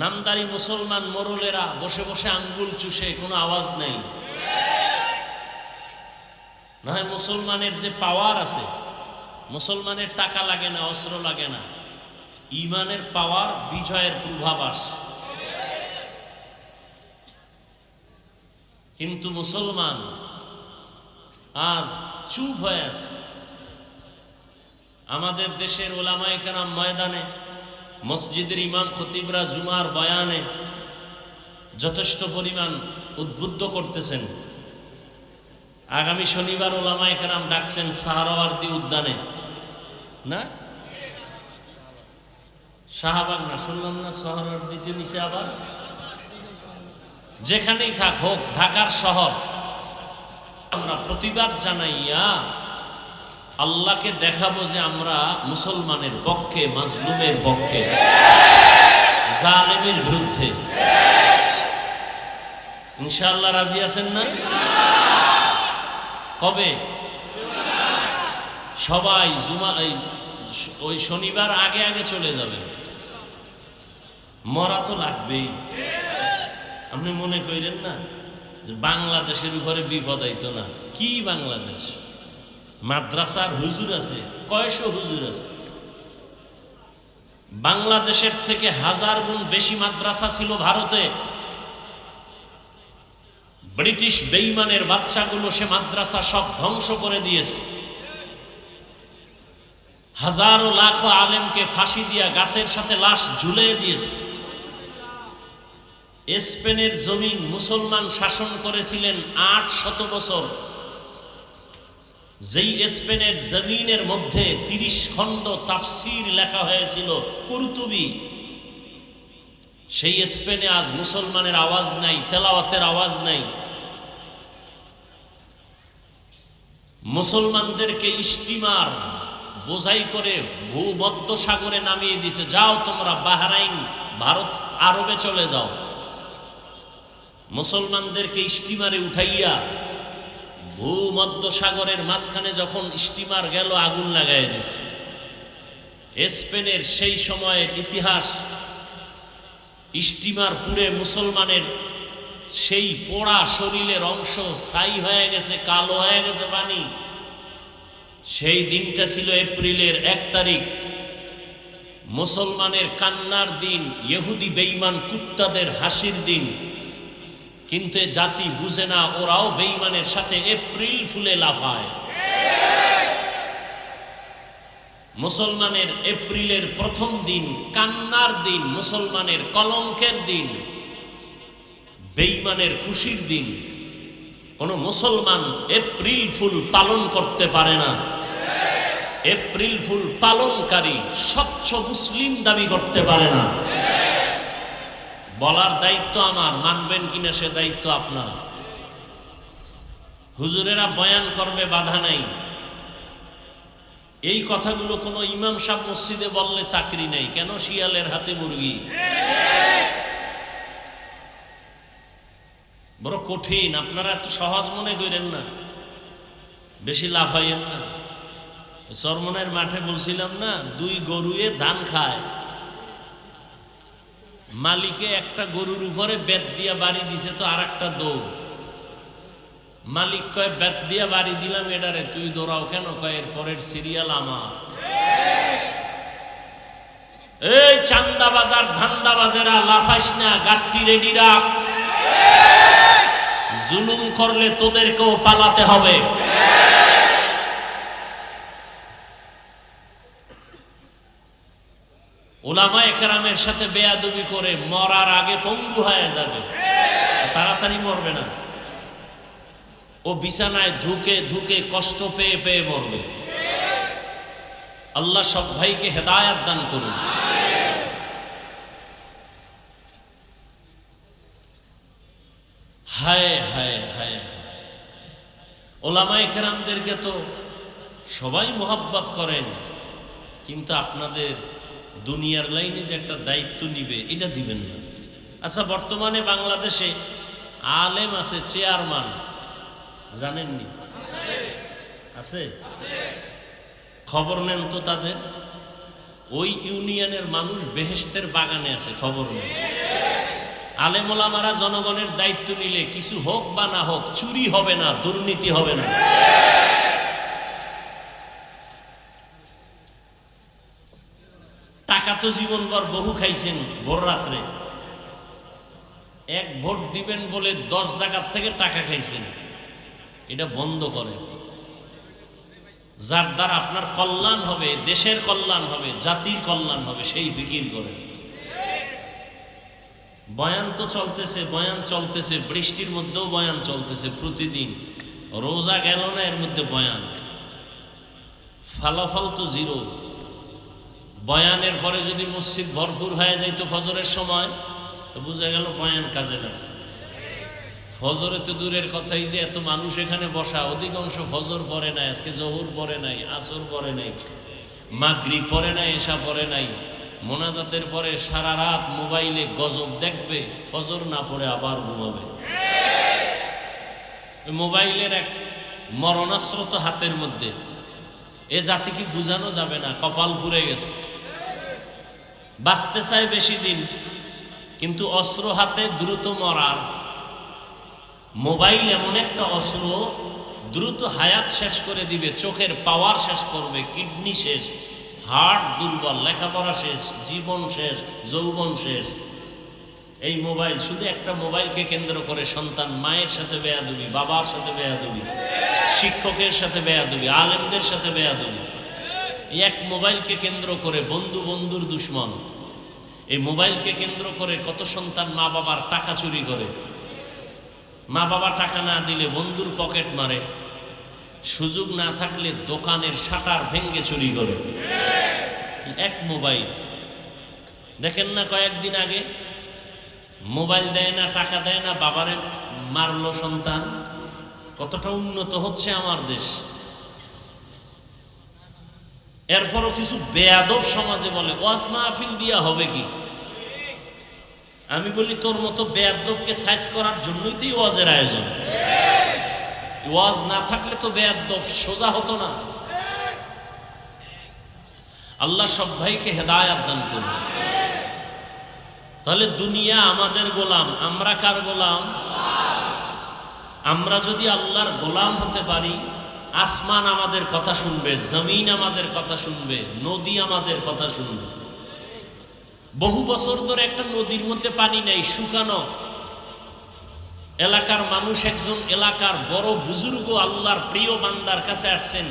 নামদারি মুসলমান মোরলেরা বসে বসে আঙ্গুল চুষে, কোনো আওয়াজ নেই। না হয় মুসলমানের যে পাওয়ার আছে, মুসলমানের টাকা লাগে না, অস্ত্র লাগে না, ইমানের পাওয়ার বিজয়ের পূর্বাভাস। কিন্তু মুসলমান আজ চুপ হয়ে আছে। আমাদের দেশের ওলামায়ে কেরাম ময়দানে মসজিদের ইমাম খতিবরা জুমার বয়ানে যথেষ্ট পরিমাণ উদ্বুদ্ধ করতেছেন। আগামী শনিবার ওলামায়ে কেরাম ডাকছেন সাহারাওয়ার্দী উদ্যানে। না? শাহবাগ না, শুনলাম না সাহারাওয়ার্দীতে নিচে আবার? যেখানেই থাক হোক, ঢাকার শহর। আমরা প্রতিবাদ জানাইয়া আল্লাহকে দেখাবো যে আমরা মুসলমানের পক্ষে, মাজলুমের পক্ষে, জালেমের বিরুদ্ধে। ইনশাআল্লাহ রাজি আছেন না? কবে? সবাই জুমা ওই শনিবার আগে আগে চলে যাবেন। মরা তো লাগবেই। আপনি মনে করেন না যে বাংলাদেশের উপরে বিপদ আইতো না? কি বাংলাদেশ? মাদ্রাসার হুজুর আছে। কয়শো হুজুর আছে? বাংলাদেশের থেকে হাজার গুণ বেশি মাদ্রাসা ছিল ভারতে। ব্রিটিশ বেইমানের বাচ্চাগুলো সে মাদ্রাসা সব ধ্বংস করে দিয়েছে। হাজারো লাখো আলেমকে ফাঁসি দিয়া গাছের সাথে লাশ ঝুলে দিয়েছে। স্পেনের জমিন মুসলমান শাসন করেছিলেন আট শত বছর। যেই স্পেনের জমিনের মধ্যে তিরিশ খণ্ড তাফসির লেখা হয়েছিল, কুরতুবি, সেই স্পেনে আজ মুসলমানের আওয়াজ নাই, তেলাওয়াতের আওয়াজ নাই। মুসলমানদেরকে স্টিমার বোঝাই করে ভূমধ্য সাগরে নামিয়ে দিছে, যাও তোমরা বাহরাইন, ভারত, আরবে চলে যাও। মুসলমানদেরকে স্টিমারে উঠাইয়া ভূমধ্য সাগরের মাঝখানে যখন স্টিমার গেল, আগুন লাগাই দিছে। স্পেনের সেই সময়ের ইতিহাস, স্টিমার পুড়ে মুসলমানের সেই পোড়া শরীরের অংশ ছাই হয়ে গেছে, কালো হয়ে গেছে পানি। সেই দিনটা ছিল এপ্রিলের এক তারিখ। মুসলমানের কান্নার দিন, ইহুদি বেইমান কুত্তাদের হাসির দিন। কিন্তু এ জাতি বুঝে না, ওরাও বেইমানের সাথে এপ্রিল ফুলে লাফায়। মুসলমানের এপ্রিলের প্রথম দিন, কান্নার দিন, মুসলমানের কলঙ্কের দিন বেইমানের খুশির দিন, কোন মুসলমান এপ্রিল ফুল পালন করতে পারে না। এপ্রিল ফুল পালনকারী স্বচ্ছ মুসলিম দাবি করতে পারে না। বলার দায়িত্ব আমার, মানবেন কিনা সে দায়িত্ব আপনার। হুজুরেরা বয়ান করবে, বাধা নাই। এই কথাগুলো কোনো ইমাম সাহেব মসজিদে বললে চাকরি নেই। কেন? শিয়ালের হাতে মুরগি। বড় কঠিন, আপনারা এত সহজ মনে করেন না। বেশি লাফাইয়েন না। চরমনের মাঠে বলছিলাম না, দুই গরুয়ে ধান খায়। মালিকে একটা গরুর উপরে বেত দিয়া বাড়ি দিছে তো আর একটা দৌড়। মালিক কয়, বেত দিয়া বাড়ি দিলাম এটারে তুই দৌড়াও কেন? কয়, এর পরের সিরিয়াল আমার। এই চান্দা বাজার ধান্দা বাজারা লাফাস না গাট্টি রেডি রাখ। জুলুম করলে তোদেরকেও পালাতে হবে। ওলামা একরামের সাথে বেয়াদুবি করে মরার আগে পঙ্গু হয়ে যাবে। তাড়াতাড়ি মরবে না। ও বিছানায় ধুকে ধুকে কষ্ট পেয়ে পেয়ে মরবে। আল্লাহ সব ভাইকে হেদায়াত দান করুন। হায় হায় হায় ওলামাই কেরামদেরকে তো সবাই মোহাব্বত করেন, কিন্তু আপনাদের দুনিয়ার লাইনে যে একটা দায়িত্ব নিবে, এটা দিবেন না। আচ্ছা বর্তমানে বাংলাদেশে আলেম আছে, চেয়ারম্যান। জানেননি? আছে? খবর নেন তো তাদের। ওই ইউনিয়নের মানুষ বেহেস্তের বাগানে আছে, খবর নেই আলেমোলামারা জনগণের দায়িত্ব নিলে কিছু হোক বা না হোক, চুরি হবে না, দুর্নীতি হবে না। টাকা তো জীবনভর বহু খাইছেন ভোর রাত্রে। এক ভোট দিবেন বলে দশ জায়গার থেকে টাকা খাইছেন। এটা বন্ধ করেন। যার দ্বারা আপনার কল্যাণ হবে, দেশের কল্যাণ হবে, জাতির কল্যাণ হবে, সেই ফিকির করে বয়ান তো চলতেছে, বয়ান চলতেছে, বৃষ্টির মধ্যেও বয়ান চলতেছে প্রতিদিন। রোজা গেল না এর মধ্যে বয়ান। ফলাফল তো জিরো। বয়ানের পরে যদি মসজিদ ভরপুর হয়ে যাইতো ফজরের সময়, তো বোঝা গেল বয়ান কাজে লাগছে। ফজরে তো দূরের কথাই যে এত মানুষ এখানে বসা, অধিকাংশ ফজর পরে নাই, আজকে জহুর পরে নাই, আসর পরে নাই মাগরি পরে নাই এসা পরে নাই, মোনাজাতের পরে সারা রাত মোবাইলে গজব দেখবে, ফজর না পড়ে আবার ঘুমাবে। মোবাইলের এক মরণাস্ত্র তো হাতের মধ্যে। এ জাতিকে বুঝানো যাবে না? কপাল পুড়ে গেছে। বাঁচতে চায় বেশি দিন, কিন্তু অস্ত্র হাতে দ্রুত মরার। মোবাইল এমন একটা অস্ত্র, দ্রুত হায়াত শেষ করে দিবে, চোখের পাওয়ার শেষ করবে, কিডনি শেষ, হার্ট দুর্বল, লেখাপড়া শেষ, জীবন শেষ, যৌবন শেষ। এই মোবাইল শুধু একটা মোবাইলকে কেন্দ্র করে সন্তান, মায়ের সাথে বেয়াদুবি, বাবার সাথে বেয়াদুবি, শিক্ষকের সাথে বেয়াদুবি, আলেমদের সাথে বেয়াদুবি। এক মোবাইলকে কেন্দ্র করে বন্ধু বন্ধুর দুশ্মন। এই মোবাইলকে কেন্দ্র করে কত সন্তান মা বাবার টাকা চুরি করে। মা বাবা টাকা না দিলে বন্ধুর পকেট মারে। সুযোগ না থাকলে দোকানের শাটার ভেঙ্গে চুরি করে। এক মোবাইল। দেখেন না কয়েকদিন আগে মোবাইল দেয় না, টাকা দেয় না, বাবারে মারলো সন্তান। কতটা উন্নত হচ্ছে আমার দেশ। এরপরও কিছু বেয়াদব সমাজে বলে, ওয়াজ মাহফিল দিয়া হবে কি? আমি বলি, তোর মতো বেয়াদবকে সাইজ করার জন্যই তো ওয়াজের আয়োজন। ওয়াজ না থাকলে তো বেয়াদব সোজা হতো না। আল্লাহ সব ভাইকে হেদায়াত দান করুন। তাহলে দুনিয়া আমাদের গোলাম, আমরা কার গোলাম? আমরা যদি আল্লাহর গোলাম হতে পারি আসমান আমাদের কথা শুনবে, জমিন আমাদের কথা শুনবে, নদী আমাদের কথা শুনবে। বহু বছর ধরে একটা নদীর মধ্যে পানি নেই, শুকানো। এলাকার মানুষ একজন এলাকার বড় বুজুর্গ আল্লাহর প্রিয় বান্দার কাছে আসছেন।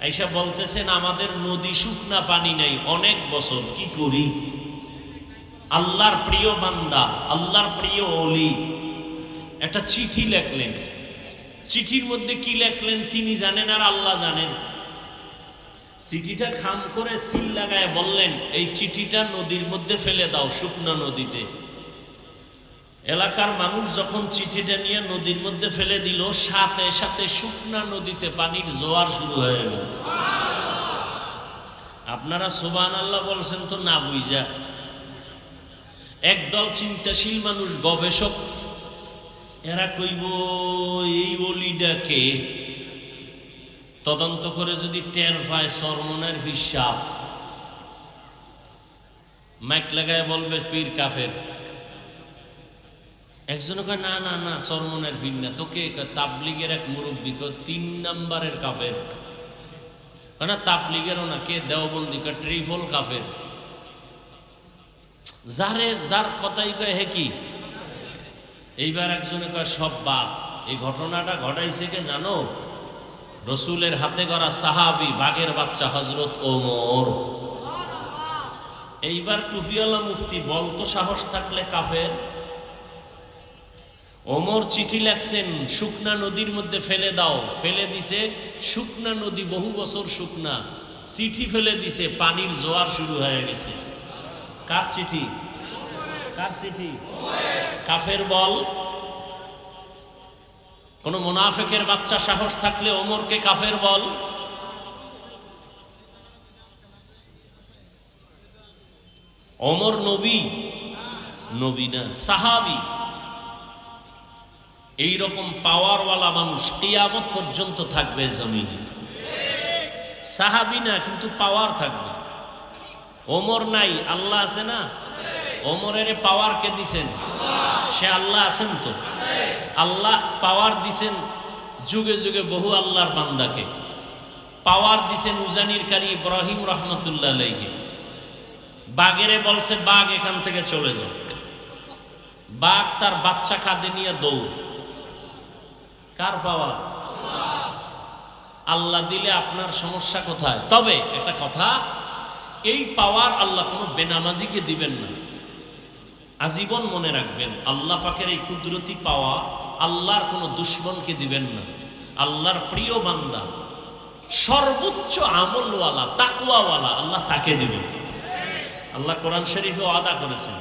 আইসা বলতেছেন, আমাদের নদী শুকনা, পানি নেই, অনেক বছর, কি করি? আল্লাহর প্রিয় বান্দা, আল্লাহর প্রিয় অলি, একটা চিঠি লেখলেন। চিঠির মধ্যে কি লেখলেন তিনি জানেন আর আল্লাহ জানেন। চিঠিটা খাম করে সিল লাগায় বললেন, এই চিঠিটা নদীর মধ্যে ফেলে দাও, শুকনা নদীতে। এলাকার মানুষ যখন চিঠিটা নিয়ে নদীর মধ্যে ফেলে দিল, সাথে সাথে শুকনা নদীতে পানির জোয়ার শুরু হয়ে গেল। আপনারা সোবান আল্লাহ বলছেন তো না বুঝা। একদল চিন্তাশীল মানুষ, গবেষক এরা কইব, এই অলিটাকে তদন্ত করে যদি টের পায় সরমনের হিসাব। মাইক লাগায় বলবে, পীর কাফের। একজনে কয়, না না না, সরমনের ফির না তোকে তাবলিগের এক মুরব্বী কয়, তিন নাম্বারের কাফের। না, তাবলিগেরও না, কে? দেওবন্দি। কয়, ট্রিপল কাফের। যারে, যার কথাই কয়, হে কি? এইবার একজনে কয়, সব বাদ এই ঘটনাটা ঘটাইছে কে জানো? রসুলের হাতে গড়া সাহাবি, বাঘের বাচ্চা হজরত ওমর। এইবার টুফিওয়ালা মুফতি বলতো সাহস থাকলে কাফের। ওমর চিঠি লেখছেন, শুকনা নদীর মধ্যে ফেলে দাও। ফেলে দিছে, শুকনা নদী, বহু বছর শুকনা। চিঠি ফেলে দিছে, পানির জোয়ার শুরু হয়ে গেছে। কার চিঠি? কাফের বল। কোন মোনাফেকের বাচ্চা সাহস থাকলে ওমরকে কাফের বল। ওমর নবী নবী না, সাহাবি। এই রকম পাওয়ারওয়ালা মানুষ কিয়ামত পর্যন্ত থাকবে জমিনে। সাহাবি না, কিন্তু পাওয়ার থাকবে। ওমর নাই, আল্লাহ আছে না? ওমরের পাওয়ার কে দিছেন? সে আল্লাহ আছেন তো। আল্লাহ পাওয়ার দিছেন যুগে যুগে বহু আল্লাহর বান্দাকে। পাওয়ার দিছেন উজানির কারি ইব্রাহিম রহমতুল্লাহ আলাইকে বাঘেরে বলছে বাঘ এখান থেকে চলে যাও। বাঘ তার বাচ্চা কাঁধে নিয়ে দৌড়। কার পাওয়ার? আল্লাহ দিলে আপনার সমস্যা কোথায়? তবে একটা কথা, এই পাওয়ার আল্লাহ কোনো বেনামাজিকে দিবেন না। আজীবন মনে রাখবেন, আল্লাহ পাকের এই কুদরতি পাওয়া আল্লাহর কোনো দুশ্মনকে দিবেন না। আল্লাহর প্রিয় বান্দা, সর্বোচ্চ আমলওয়ালা তাকুয়াওয়ালা আল্লাহ তাকে দিবেন। আল্লাহ কোরআন শরীফে আদা করেছেন